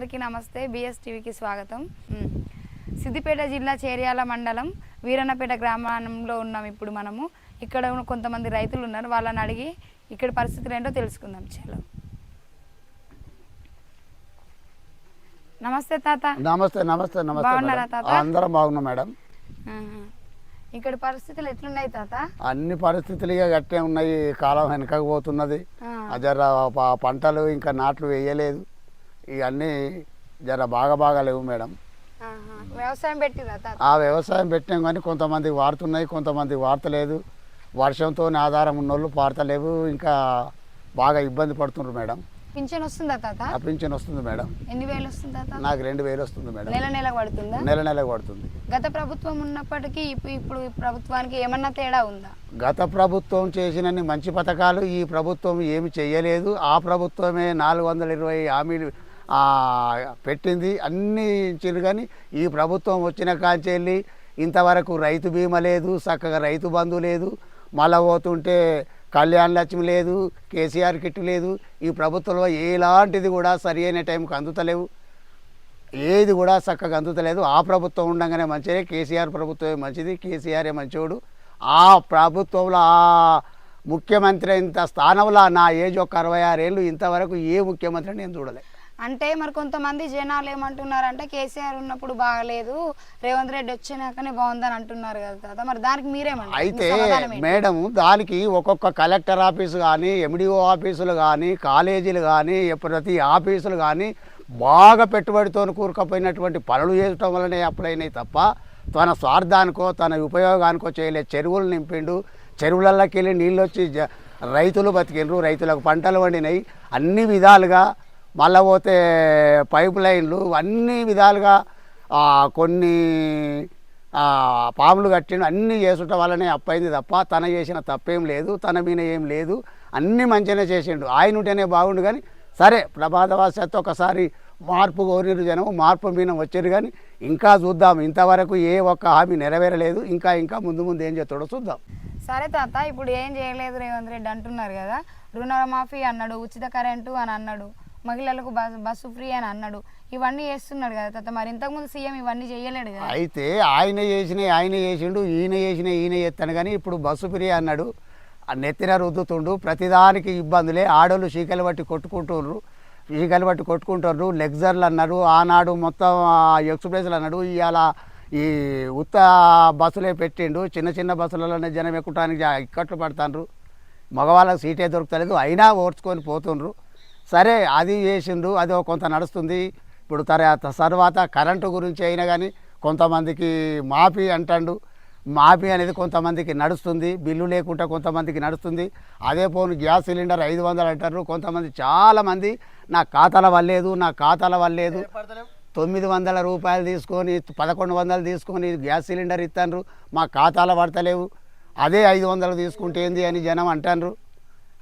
అందరికీ నమస్తే బిఎస్ టీవీకి స్వాగతం. సిద్దిపేట జిల్లా చేర్యాల మండలం వీరన్నపేట గ్రామంలో ఉన్నాం ఇప్పుడు మనము ఇక్కడ కొంతమంది రైతులు ఉన్నారు వాళ్ళని అడిగి ఇక్కడ పరిస్థితులు ఏంటో తెలుసుకుందాం చలో నమస్తే తాత నమస్తే నమస్తే నమస్తే బాగున్నారా మేడం. తాత? అందరం బాగున్నాం మేడం. ఇక్కడ పరిస్థితులు ఎట్లున్నాయి తాత అన్ని పరిస్థితులు ఇక గట్టే ఉన్నాయి కాలం వెనకకు పోతున్నది ఆ. ఆ జర ప- పంటలు ఇంకా నాట్లు వేయలేదు ఇవన్నీ జర బాగా బాగా లేవు మేడం. వ్యవసాయం పెట్టిరా తాత? ఆ వ్యవసాయం పెట్టాం కానీ కొంతమంది వాడుతున్నాయి కొంతమంది వాడతలేదు. వర్షంతో ఆధారం ఉన్నోళ్ళు పారతలేవు ఇంకా బాగా ఇబ్బంది పడుతున్నారు మేడం. పింఛన్ వస్తుందా తాత? ఆ పింఛన్ వస్తుంది మేడం. ఎన్ని వేలు వస్తుంది తాత? నాకు రెండు వేలు వస్తుంది మేడం. నెల నెల పడుతుందా? నెల నెలకు పడుతుంది. గత ప్రభుత్వం ఉన్నప్పటికీ ఇప్పు- ఇప్పుడు ప్రభుత్వానికి ఏమన్నా తేడా ఉందా? గత ప్రభుత్వం చేసినన్ని మంచి పథకాలు ఈ ప్రభుత్వం ఏమి చేయలేదు ఆ ప్రభుత్వమే నాలుగు వందల ఇరవై హామీలు పెట్టింది అన్ని ఇచ్చిండ్రు కానీ ఈ ప్రభుత్వం వచ్చిన కాంచెల్లి ఇంతవరకు రైతు బీమా లేదు చక్కగా రైతు బంధు లేదు మళ్ళా పోతుంటే కళ్యాణ లక్ష్మి లేదు కేసీఆర్ కిట్ లేదు ఈ ప్రభుత్వంలో ఎలాంటిది కూడా సరి అయిన టైంకి అందుతలేవు. ఏది కూడా చక్కగా అందుతలేదు. ఆ ప్రభుత్వం ఉండగానే మంచిదే కేసీఆర్ ప్రభుత్వమే మంచిది కేసీఆరే మంచోడు. ఆ ప్రభుత్వంలో ఆ ముఖ్యమంత్రి ఇంత స్థానంలో నా ఏజ్ ఒక అరవై ఆరేళ్ళు ఇంతవరకు ఏ ముఖ్యమంత్రి నేను చూడలే. అంటే మరి కొంతమంది జనాలు ఏమంటున్నారంటే కేసీఆర్ ఉన్నప్పుడు బాగలేదు రేవంత్ రెడ్డి వచ్చినాకనే బాగుందని అంటున్నారు కదా తాత మరి దానికి మీరేమంటారు అయితే? మేడం దానికి ఒక్కొక్క కలెక్టర్ ఆఫీసు కానీ ఎండిఓ ఆఫీసులు కానీ కాలేజీలు కానీ ప్రతి ఆఫీసులు కానీ బాగా పెట్టుబడితో కూరుకుపోయినటువంటి పనులు చేయటం వల్లనే అప్పుడైనాయి తప్ప తన స్వార్థానికో తన ఉపయోగానికో చేయలే చెరువులు నింపిండు చెరువులలోకి వెళ్ళి నీళ్ళు వచ్చి జ- రైతులు బతికిండ్రు రైతులకు పంటలు పండినాయి అన్ని విధాలుగా మళ్ళా పోతే పైప్ లైన్లు అన్ని విధాలుగా కొన్ని పాములు కట్టిన అన్నీ చేసుట వల్లనే అప్పైంది తప్ప తన చేసిన తప్పేం లేదు తన మీద ఏం లేదు అన్నీ మంచిగానే చేసిండు. ఆయన ఉంటేనే బాగుండు కానీ సరే ప్రమాదవశాత్తు ఒకసారి మార్పు కోరిరు జనం మార్పు మీద వచ్చారు కానీ ఇంకా చూద్దాం. ఇంతవరకు ఏ ఒక్క హామీ నెరవేరలేదు. ఇంకా ఇంకా ముందు ముందు ఏం చేస్తాడో చూద్దాం. సరే తాత ఇప్పుడు ఏం చేయలేదు రేవంత్ రెడ్డి అంటున్నారు కదా రుణమాఫీ అన్నాడు ఉచిత కరెంటు అని అన్నాడు. మహిళలకు బస్సు ఫ్రీ అని అన్నాడు. ఇవన్నీ చేస్తున్నాడు కదా తాత. మరి ఇంతకుముందు సీఎం ఇవన్నీ చేయలేడు కదా. అయితే ఆయన చేసినవి ఆయన చేసిండు ఈయన చేసిన ఈయన చేస్తాను కానీ ఇప్పుడు బస్సు ఫ్రీ అన్నాడు. నెత్తిన రుద్దుతుండు. ప్రతిదానికి ఇబ్బందులే. ఆడోళ్ళు చీకలు బట్టి కొట్టుకుంటున్నారు చీకలు బట్టి కొట్టుకుంటున్నారు లెగ్జర్లు అన్నారు. ఆనాడు మొత్తం ఎక్స్ప్రెస్లు అన్నాడు. ఇవాళ ఈ ఉత్త బస్సులే పెట్టిండు. చిన్న చిన్న బస్సులలోనే జనం ఎక్కువటానికి ఇక్కట్లు పడతాండ్రు. మగవాళ్ళకి సీటే దొరుకుతలేదు. అయినా ఓడ్చుకొని పోతుండ్రు. సరే అది చేసిండు అది కొంత నడుస్తుంది. ఇప్పుడు తర్వాత తర్వాత కరెంటు గురించి అయినా కానీ కొంతమందికి మాఫీ అంటాడు. మాఫీ అనేది కొంతమందికి నడుస్తుంది బిల్లు లేకుండా కొంతమందికి నడుస్తుంది. అదే పోను గ్యాస్ సిలిండర్ ఐదు వందలు అంటారు. కొంతమంది చాలామంది నా ఖాతాల వల్లేదు నా ఖాతాల వల్లేదు. తొమ్మిది వందల రూపాయలు తీసుకొని పదకొండు వందలు తీసుకొని గ్యాస్ సిలిండర్ ఇస్తాండ్రు మా ఖాతాలో పడతలేవు. అదే ఐదు వందలు తీసుకుంటే ఏంది అని జనం అంటాండ్రు.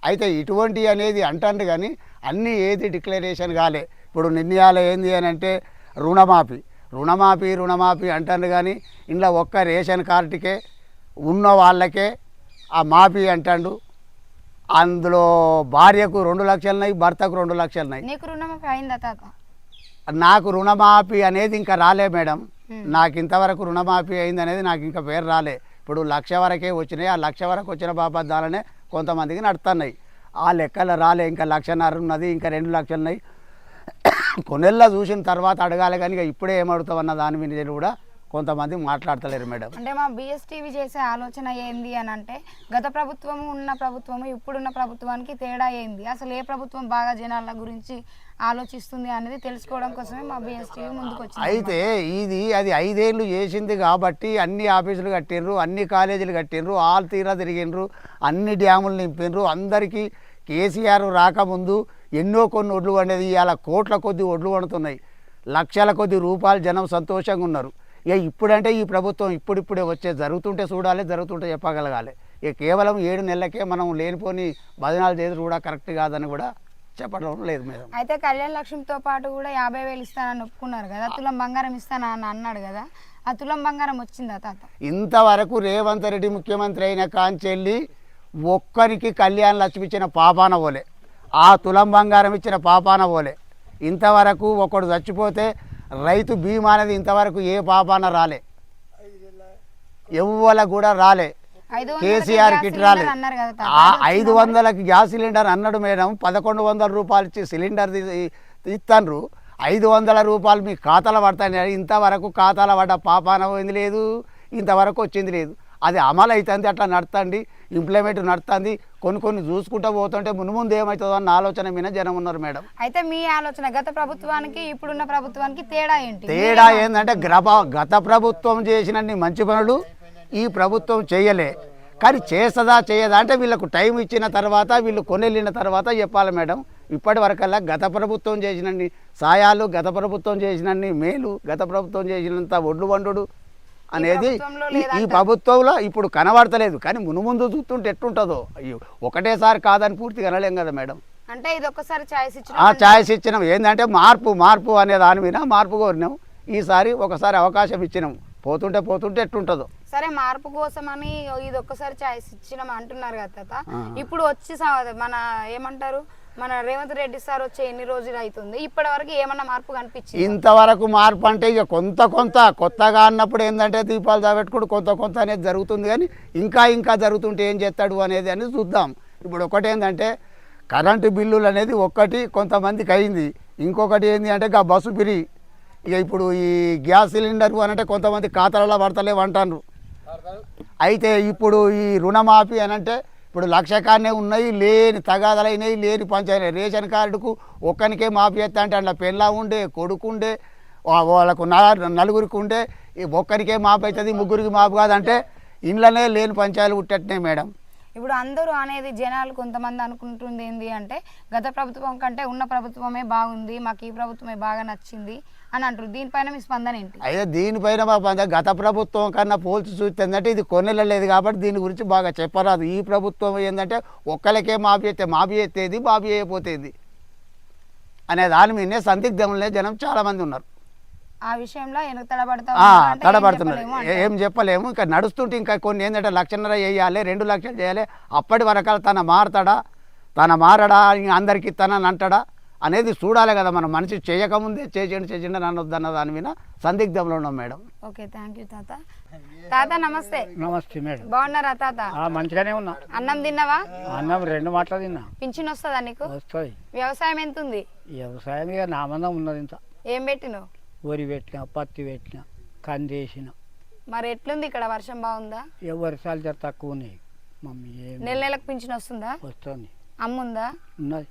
అయితే ఇటువంటి అనేది అంటాండు కానీ అన్నీ ఏది డిక్లరేషన్ కాలే. ఇప్పుడు నిర్ణయాలు ఏంది అని అంటే రుణమాఫీ. రుణమాఫీ రుణమాఫీ అంటారు కానీ ఇంట్లో ఒక్క రేషన్ కార్డుకే ఉన్న వాళ్ళకే ఆ మాఫీ అంటాడు. అందులో భార్యకు రెండు లక్షలున్నాయి భర్తకు రెండు లక్షలున్నాయి. నీకు రుణమాఫీ అనేది ఇంకా రాలే మేడం. నాకు ఇంతవరకు రుణమాఫీ అయింది అనేది నాకు ఇంకా పేరు రాలే. ఇప్పుడు లక్ష వరకే వచ్చినాయి. ఆ లక్ష వరకు వచ్చిన బాపద్దాలనే కొంతమందికి నడుతున్నాయి ఆ లెక్కలు రాలే. ఇంకా లక్షన్నర ఉన్నది ఇంకా రెండు లక్షలు ఉన్నాయి కొన్నేళ్ళ చూసిన తర్వాత అడగాలి కానీ ఇక ఇప్పుడే ఏమడుతావు అన్న దాని మీద కూడా కొంతమంది మాట్లాడతలేరు మేడం. అంటే మా బిఎస్టీవీ చేసే ఆలోచన ఏంది అని అంటే గత ప్రభుత్వము ఉన్న ప్రభుత్వము ఇప్పుడున్న ప్రభుత్వానికి తేడా ఏంది? అసలు ఏ ప్రభుత్వం బాగా జనాల గురించి ఆలోచిస్తుంది అనేది తెలుసుకోవడం కోసమే మా బిఎస్టీవీ ముందుకు వచ్చింది అయితే ఇది అది ఐదేళ్ళు చేసింది కాబట్టి అన్ని ఆఫీసులు కట్టిండ్రు అన్ని కాలేజీలు కట్టిండ్రు ఆల్ తీరా తిరిగిండ్రు అన్ని డ్యాములు నింపిండ్రు. అందరికీ కేసీఆర్ రాకముందు ఎన్నో కొన్ని ఒడ్లు వండేది ఇవాళ కోట్ల కొద్ది ఒడ్లు వండుతున్నాయి లక్షల కొద్ది రూపాయలు జనం సంతోషంగా ఉన్నారు. ఇక ఇప్పుడంటే ఈ ప్రభుత్వం ఇప్పుడిప్పుడే వచ్చే జరుగుతుంటే చూడాలి జరుగుతుంటే చెప్పగలగాలి. ఇక కేవలం ఏడు నెలలకే మనం లేనిపోని బదనాలు చేసి కూడా కరెక్ట్ కాదని కూడా చెప్పడం లేదు మేడం. అయితే కళ్యాణ్ లక్ష్మితో పాటు కూడా యాభై వేలు ఇస్తానని ఒప్పుకున్నారు కదా తులం బంగారం ఇస్తానని అన్నాడు కదా ఆ తులం బంగారం వచ్చిందా తాత? ఇంతవరకు రేవంత్ రెడ్డి ముఖ్యమంత్రి అయిన కాంచెల్లి ఒక్కరికి కళ్యాణ్ లక్ష్మి ఇచ్చిన పాపాన పోలే. ఆ తులం బంగారం ఇచ్చిన పాపాన పోలే. ఇంతవరకు ఒకడు చచ్చిపోతే రైతు బీమా అనేది ఇంతవరకు ఏ పాపాన రాలే. ఎవ్వల కూడా రాలే. కేసీఆర్ గ్యాస్ కిట్ సిలిండర్ రాలే అన్నారు కదా తాత. ఆ అది ఐదు? వందలకి గ్యాస్ సిలిండర్ అన్నాడు మేడం. పదకొండు వందల రూపాయలు ఇచ్చి సిలిండర్ ఇస్తాను ఐదు వందల రూపాయలు మీ ఖాతాలో పడతాయి ఇంతవరకు ఖాతాలో పడ్డ పాపాన పోయింది లేదు. ఇంతవరకు వచ్చింది లేదు. అది అమలు అవుతుంది అట్లా నడుతుంది ఇంప్లిమెంట్ నడుతుంది కొన్ని కొన్ని చూసుకుంటూ పోతుంటే మును ముందు ఏమవుతుందో అన్న ఆలోచన మీద జనం ఉన్నారు మేడం. అయితే మీ ఆలోచన గత ప్రభుత్వానికి ఇప్పుడున్న ప్రభుత్వానికి తేడా ఏంటి? తేడా ఏంటంటే గ్రభ గత ప్రభుత్వం చేసినన్ని మంచి పనులు ఈ ప్రభుత్వం చేయలే. కానీ చేస్తుందా చేయదా అంటే వీళ్ళకు టైం ఇచ్చిన తర్వాత వీళ్ళు కొనెళ్ళిన తర్వాత చెప్పాలి మేడం. ఇప్పటి వరకల్లా గత ప్రభుత్వం చేసినన్ని సాయాలు గత ప్రభుత్వం చేసినన్ని మేలు గత ప్రభుత్వం చేసినంత ఒడ్లు వండుడు అనేది ఈ-. ప్రభుత్వంలో ఇప్పుడు కనబడతలేదు. కానీ మునుముందు చూస్తుంటే ఎట్టుంటుందో. ఒకటేసారి కాదని పూర్తిగా అనలేం కదా మేడం. అంటే ఇది ఒక్కసారి ఛాయిస్ ఆ ఇచ్చిన ఛాయిస్ ఇచ్చినాం. ఏంటంటే మార్పు మార్పు అనే దాని మీద మార్పు కోరినాం ఈసారి ఒకసారి అవకాశం ఇచ్చినాం. పోతుంటే పోతుంటే ఎట్టుంటుందో. సరే మార్పు కోసం అని ఇది ఒక్కసారి ఛాయిస్ ఇచ్చినాం అంటున్నారు కదా తాత. ఇప్పుడు వచ్చి మన ఏమంటారు? మన రేవంత్ రెడ్డి సార్ వచ్చి ఎన్ని రోజులు అవుతుంది ఇప్పటి వరకు ఏమన్నా మార్పు కనిపించింది? ఇంతవరకు మార్పు అంటే ఇక కొంత కొంత కొత్తగా అన్నప్పుడు ఏంటంటే దీపాలు దాబెట్టుకుంటూ కొంత కొంత అనేది జరుగుతుంది కానీ ఇంకా ఇంకా జరుగుతుంటే ఏం చేస్తాడు అనేది అని చూద్దాం. ఇప్పుడు ఒకటి ఏంటంటే కరెంటు బిల్లులు అనేది ఒక్కటి కొంతమందికి అయింది. ఇంకొకటి ఏంటి అంటే బస్సు పిరి ఇక ఇప్పుడు ఈ గ్యాస్ సిలిండర్ అనంటే కొంతమంది ఖాతాలలో పడతలేవు అంటారు అయితే ఇప్పుడు ఈ రుణమాఫీ అని అంటే ఇప్పుడు లక్ష కానే ఉన్నాయి లేని తగాదలైనవి లేని పంచాయతీ. రేషన్ కార్డుకు ఒక్కనికే మాఫీ చేస్తా అంటే అందులో పెళ్ళ ఉండే కొడుకుండే వాళ్ళకు నలుగురికి ఉండే ఒక్కరికే మాపు అవుతుంది ముగ్గురికి మాపు కాదంటే ఇండ్లనే లేని పంచాయతీలు పుట్టట్నే మేడం. ఇప్పుడు అందరూ అనేది జనాలు కొంతమంది అనుకుంటుంది ఏంటి అంటే గత ప్రభుత్వం కంటే ఉన్న ప్రభుత్వమే బాగుంది మాకు ఈ ప్రభుత్వమే బాగా నచ్చింది. అని అంటారు. దీనిపైన మీ స్పందన ఏంటి? అయితే దీనిపైన మా గత ప్రభుత్వం కన్నా పోల్చి చూస్తే ఏంటంటే ఇది కొనెళ్ళలేదు కాబట్టి దీని గురించి బాగా చెప్పరాదు. ఈ ప్రభుత్వం ఏంటంటే ఒక్కరికే మాఫీ చేస్తే మాఫీ చేస్తేది మాఫీ చేయకపోతేది అనే దాని మీదనే సందిగ్ధంలో జనం చాలామంది ఉన్నారు. ఆ విషయంలో తడబడుతున్నారు. చెప్పలేము ఏ- చెప్పలేము. ఇంకా నడుస్తుంటే ఇంకా కొన్ని ఏంటంటే లక్షన్నర వేయాలి రెండు లక్షలు చేయాలి. అప్పటి వరకు తన మారతాడా? తన మారడా? అందరికి ఇస్తానని అంటాడా? అనేది చూడాలి కదా మనం. మనిషి చేయకముందే చేసేయండి చేసేయండి అని అనొద్దన్న దాని మీద సందిగ్ధంలో ఉన్నాం మేడం. ఓకే థ్యాంక్ యూ తాత. తాత నమస్తే. నమస్తే మేడం. బాగున్నారా తాత? ఆ, మంచిగానే ఉన్నా. అన్నం తిన్నావా? అన్నం రెండు మాటలు తిన్నా. పింఛన్ వస్తుందా నీకు? వస్తుంది. వ్యవసాయం ఎంత ఉంది వ్యవసాయం ఇక నా మందం ఉన్నది ఇంత. ఏం పెట్టినావు? వరి పెట్టిన పత్తి పెట్టిన కంది వేసిన. మరి ఎట్లుంది ఇక్కడ? వర్షం బాగుందా? ఏ వర్షాలు జర తక్కువ ఉన్నాయి. మమ్మీ నెల నెలకు పింఛన్ వస్తుందా? వస్తుంది. అమ్ముందా? ఉన్నది.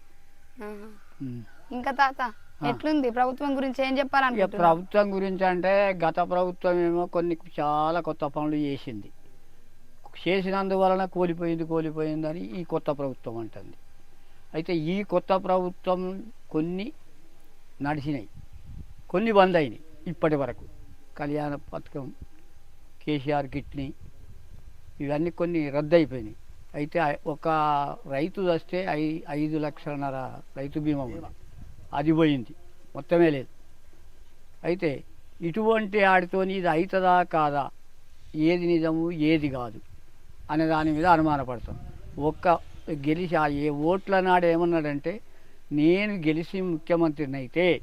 ఇంకా తాత ఎట్లుంది? ప్రభుత్వం గురించి ఏం చెప్పాలనుకుంటున్నావు? ప్రభుత్వం గురించి అంటే గత ప్రభుత్వం ఏమో కొన్ని చాలా కొత్త పనులు చేసింది. చేసినందువలన కూలిపోయింది కూలిపోయిందని ఈ కొత్త ప్రభుత్వం అంటుంది. అయితే ఈ కొత్త ప్రభుత్వం కొన్ని నడిచినాయి. కొన్ని బంద్ అయినాయి ఇప్పటి వరకు. కళ్యాణ పథకం కేసీఆర్ కిట్ని ఇవన్నీ కొన్ని రద్దు అయిపోయినాయి అయితే ఒక రైతు వస్తే ఐ ఐదు లక్షలన్నర రైతు బీమా ఉంది. అది పోయింది. మొత్తమే లేదు. అయితే ఇటువంటి ఆడితోని ఇది అవుతుందా కాదా? ఏది నిజము ఏది కాదు అనే దాని మీద అనుమానపడతాం. ఒక్క గెలిచి ఆ ఏ ఓట్ల నాడు ఏమన్నాడంటే నేను గెలిచి ముఖ్యమంత్రిని అయితే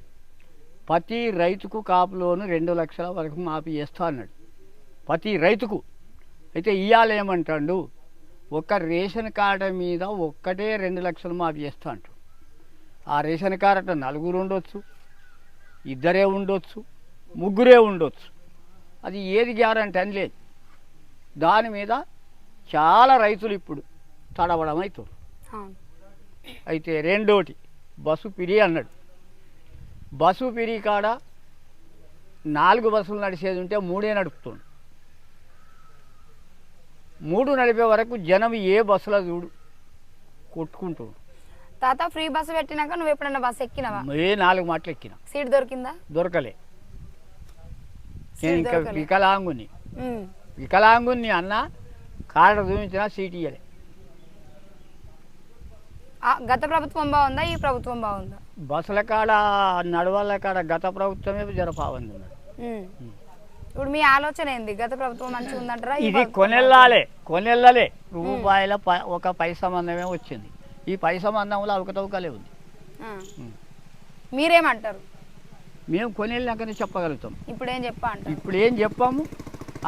ప్రతి రైతుకు కాపులోను రెండు లక్షల వరకు మాఫీ చేస్తా అన్నాడు. ప్రతి రైతుకు. అయితే ఇవాళ ఏమంటాడు ఒక్క రేషన్ కార్డు మీద ఒక్కటే రెండు లక్షలు మాఫీ చేస్తా అంటాడు ఆ రేషన్ కార్డు నలుగురు ఉండొచ్చు ఇద్దరే ఉండొచ్చు ముగ్గురే ఉండొచ్చు. అది ఏది గ్యారంటీ అని లేదు. దాని మీద చాలా రైతులు ఇప్పుడు తడవడం అవుతుంది అవును. అయితే రెండోటి బస్సు పిరి అన్నాడు. బస్సు పిరి కాడ నాలుగు బస్సులు నడిచేది ఉంటే మూడే నడుపుతుండు. మూడు నడిపే వరకు జనం ఏ బస్సులో చూడు కొట్టుకుంటుండు తాత ఫ్రీ బస్సు పెట్టినాక నువ్వు ఎప్పుడన్నా బస్సు ఎక్కినావా? ఏ నాలుగు మాటలు ఎక్కిన. సీట్ దొరికిందా? దొరకలే. నేను ఇంకా. వికలాంగుని. వికలాంగుని అన్న కాడ చూపించినా సీట్ ఇయ్యలే. గత ప్రభుత్వం బాగుందా? ఈ ప్రభుత్వం బాగుందా? బస్సుల కాడ నడవాళ్ళ కాడ గత ప్రభుత్వమే జరపావంది. ఇప్పుడు మీ ఆలోచన ఏంది? గత ప్రభుత్వం మంచిగా ఉందంటారా? ఇది కొనెళ్ళాలి కొనెళ్ళలే. రూపాయల ఒక పై సంబంధమే వచ్చింది. ఈ పై సంబంధంలో అవకతవకలే ఉంది. మీరేమంటారు? మేము కొనేళ్ళకనే చెప్పగలుగుతాం. ఇప్పుడు ఏం చెప్పా ఇప్పుడు ఏం చెప్పాము?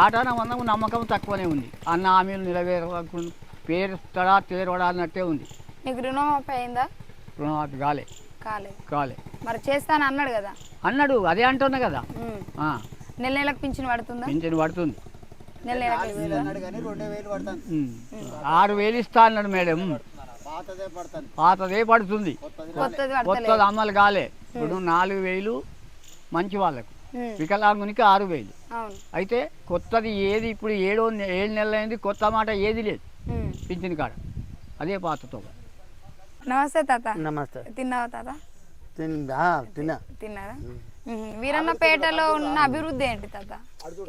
ఆటాన వందము నమ్మకం తక్కువనే ఉంది. అన్న హామీలు నెరవేరకుండా పేరుస్తాడా తీరవడా అన్నట్టే ఉంది. నీకు రుణమాఫీ అయిందా? రుణమాఫీ కాలే. కాలేదు కాలే. మరి చేస్తాను అన్నాడు కదా? అన్నాడు అదే అంటున్నా కదా. నెల నెలకు పింఛన్ పడుతుందా? పింఛను పడుతుంది. నెల. ఆరు వేలు ఇస్తా అన్నాడు మేడం. పాతదే పడుతుంది. కొత్తది అమలు కాలే. ఇప్పుడు నాలుగు వేలు మంచి వాళ్ళకు. వికలాంగునికి ఆరు వేలు. అవును. అయితే కొత్తది ఏది ఇప్పుడు ఏడో ఏడు నెలలు అయింది కొత్త మాట ఏది లేదు. పింఛన్ కాడ. అదే పాతతో నమస్తే తాత. నమస్తే. తిన్నావా తాత? తిన్నా తిన్నా. తిన్నారా. వీరన్నపేటలో ఉన్న అభివృద్ధి ఏంటి తాత?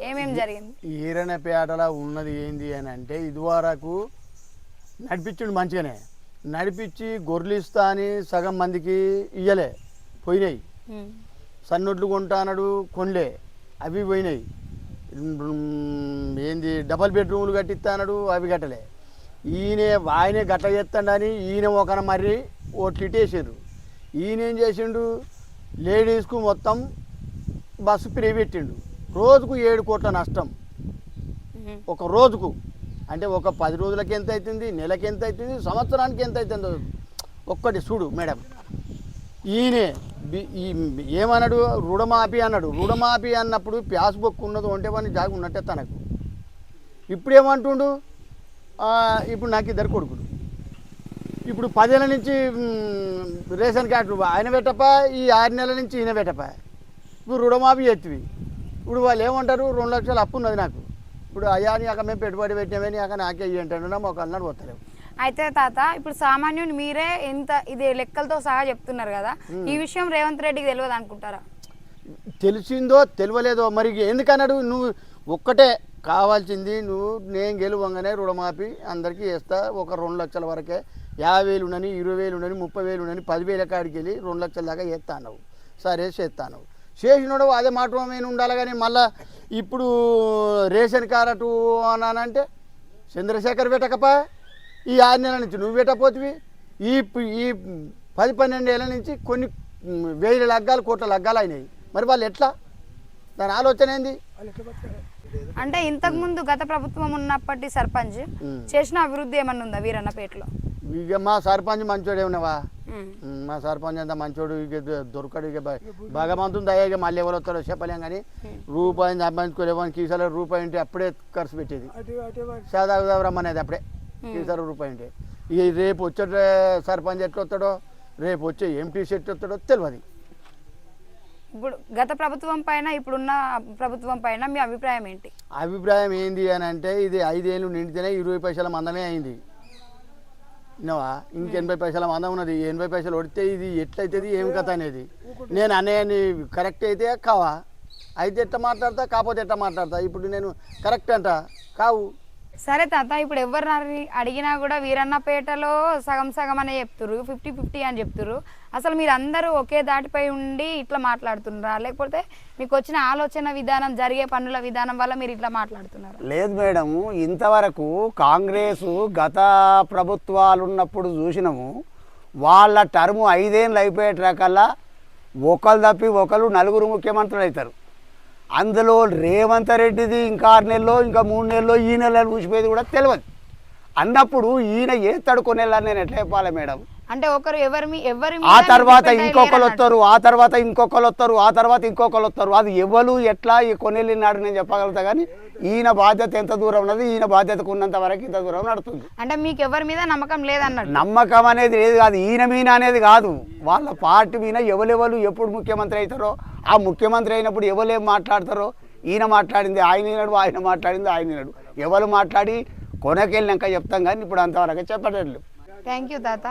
ఏమేం జరిగింది? ఈరణపేటలో ఉన్నది ఏంది అని అంటే ఇదివరకు నడిపించిండు మంచిగానే. నడిపించి గొర్రెలు ఇస్తా అని సగం మందికి ఇయ్యలే పోయినాయి. సన్నొడ్లు కొంటానడు కొనలే అవి పోయినాయి. ఏంది డబల్ బెడ్రూమ్లు కట్టిస్తానడు అవి కట్టలే. ఈయన ఆయనే గట్ట చేస్తాడని ఈయన ఒక మర్రి ఓట్లు ఇటేసారు ఈయన ఏం చేసిండు లేడీస్కు మొత్తం బస్సు ఫ్రీ పెట్టిండు. రోజుకు ఏడు కోట్ల నష్టం. ఒక రోజుకు. అంటే ఒక పది రోజులకి ఎంత అవుతుంది నెలకి ఎంత అవుతుంది సంవత్సరానికి ఎంత అవుతుందో ఒక్కటి చూడు మేడం. ఈయనే ఏమన్నాడు? రుణమాఫీ అన్నాడు. రుణమాఫీ అన్నప్పుడు ప్యాస్ బుక్ ఉన్నది ఒంటే పని జాగా ఉన్నట్టే తనకు. ఇప్పుడు ఏమంటుండు ఇప్పుడు నాకు ఇద్దరు కొడుకులు. ఇప్పుడు పదేళ్ళ నుంచి రేషన్ కార్డు ఆయన పెట్టపా ఈ ఆరు నెలల నుంచి ఈయన పెట్టపా ఇప్పుడు రుణమాఫీ ఎత్తివి ఇప్పుడు వాళ్ళు ఏమంటారు? రెండు లక్షలు అప్పు ఉన్నది నాకు. ఇప్పుడు అయ్యా అక్కడ మేము పెట్టుబడి పెట్టినామని అక్కడ నాకే ఇవ్వంటాడు నా ఒక అన్నాడు పోతలేవు. అయితే తాత ఇప్పుడు సామాన్యుని మీరే ఇంత ఇది లెక్కలతో సహా చెప్తున్నారు కదా. ఈ విషయం రేవంత్ రెడ్డికి తెలియదు అనుకుంటారా? తెలిసిందో తెలియలేదో మరి ఎందుకన్నాడు? నువ్వు ఒక్కటే కావాల్సింది నువ్వు నేను గెలువంగానే రుణమాఫీ అందరికీ ఇస్తా ఒక రెండు లక్షల వరకే యాభై వేలు ఉండని ఇరవై వేలు ఉండని ముప్పై వేలు ఉండని పదివేల కాడికి వెళ్ళి రెండు లక్షల దాకా వేస్తాను సరే చేస్తాను చేసినాడు అదే మాట ఉండాలి కానీ మళ్ళా ఇప్పుడు రేషన్ కార్డు అన్నానంటే చంద్రశేఖర్ పెట్టకపా ఈ ఆరు నెలల నుంచి నువ్వు పెట్టపోతివి ఈ ఈ పది పన్నెండు నుంచి కొన్ని వేల లగ్గాలు కోట్ల లగ్గాలు అయినాయి. మరి వాళ్ళు ఎట్లా? దాని ఆలోచన ఏంది? అంటే ఇంతకు ముందు గత ప్రభుత్వం ఉన్నప్పటి సర్పంచ్. చేసిన అభివృద్ధి ఏమన్నా ఉందా వీరన్నపేటలో? ఇక మా సర్పంచ్ మంచోడే ఉన్నావా? ఉమ్. మ్, సర్పంచ్ అంతా మంచోడు ఇక దొరకడు ఇక భగవంతుని దయ ఇక మళ్ళీ ఎవరు వస్తారో చెప్పలేం కానీ రూపాయి సంపాదించుకోలేమని కీసాలో రూపాయి ఉంటే అప్పుడే ఖర్చు పెట్టేది. సాదాగా రమ్మనేది అప్పుడే. కీసాలో రూపాయి ఉంటే. ఇక రేపు వచ్చే సర్పంచ్ ఎట్లా వస్తాడో రేపు వచ్చే ఎంపీ సెట్ వస్తాడో తెలియదు ఇప్పుడు గత ప్రభుత్వం పైన ఇప్పుడున్న ప్రభుత్వం పైన మీ అభిప్రాయం ఏంటి? అభిప్రాయం ఏంది అని అంటే ఇది ఐదేళ్ళు నిండితేనే ఇరవై పైసల మందమే అయింది. విన్నావా? ఇంక ఎనభై పైసల మందం ఉన్నది. ఎనభై పైసలు కొడితే ఇది ఎట్లయితుంది ఏం కథ అనేది? నేను అనేది కరెక్ట్ అయితే కావా? అయితే ఎట్లా మాట్లాడతా? కాకపోతే ఎట్లా మాట్లాడతా? ఇప్పుడు నేను కరెక్ట్ అంట? కావు. సరే తాత ఇప్పుడు ఎవరు అడిగినా కూడా వీరన్నపేటలో సగం సగం అనే చెప్తురు ఫిఫ్టీ ఫిఫ్టీ అని చెప్తురు అసలు మీరు అందరూ ఒకే దాటిపై ఉండి ఇట్లా మాట్లాడుతున్నారా? లేకపోతే మీకు వచ్చిన ఆలోచన విధానం జరిగే పనుల విధానం వల్ల మీరు ఇట్లా మాట్లాడుతున్నారు? లేదు మేడం ఇంతవరకు కాంగ్రెస్ గత ప్రభుత్వాలు ఉన్నప్పుడు చూసినాము వాళ్ళ టర్ము ఐదేళ్ళు అయిపోయేటకల్లా ఒకరు తప్పి ఒకరు నలుగురు ముఖ్యమంత్రులు అవుతారు. అందులో రేవంత్ రెడ్డిది ఇంకా ఆరు నెలలో ఇంకా మూడు నెలల్లో ఈ నెలలో చూసిపోయేది కూడా తెలియదు అన్నప్పుడు ఈయన ఏ తడుకునేలా నేను ఎట్లా చెప్పాలి మేడం? అంటే ఒకరు ఎవరి మీ- ఎవరి ఆ తర్వాత ఇంకొకరు. వస్తారు ఆ తర్వాత ఇంకొకరు వస్తారు ఆ తర్వాత ఇంకొకరు వస్తారు. అది ఎవరు ఎట్లా ఈ కొనేళ్ళినాడు నేను చెప్పగలుగుతా కానీ ఈయన బాధ్యత ఎంత దూరం ఉన్నది ఈయన బాధ్యతకు ఉన్నంత వరకు ఇంత దూరం నడుతుంది. అంటే మీకు ఎవరి మీద నమ్మకం లేదన్నట్టు. నమ్మకం అనేది లేదు కాదు ఈయన మీద అనేది కాదు. వాళ్ళ పార్టీ మీద ఎవరెవరు ఎప్పుడు ముఖ్యమంత్రి అవుతారో ఆ ముఖ్యమంత్రి అయినప్పుడు ఎవరు ఏం మాట్లాడతారో ఈయన మాట్లాడింది ఆయన వినడు ఆయన మాట్లాడింది ఆయన వినడు. ఎవరు మాట్లాడి కొనకెళ్ళినాక చెప్తాం కానీ ఇప్పుడు అంతవరకు చెప్పలేదు థ్యాంక్ యూ తాత.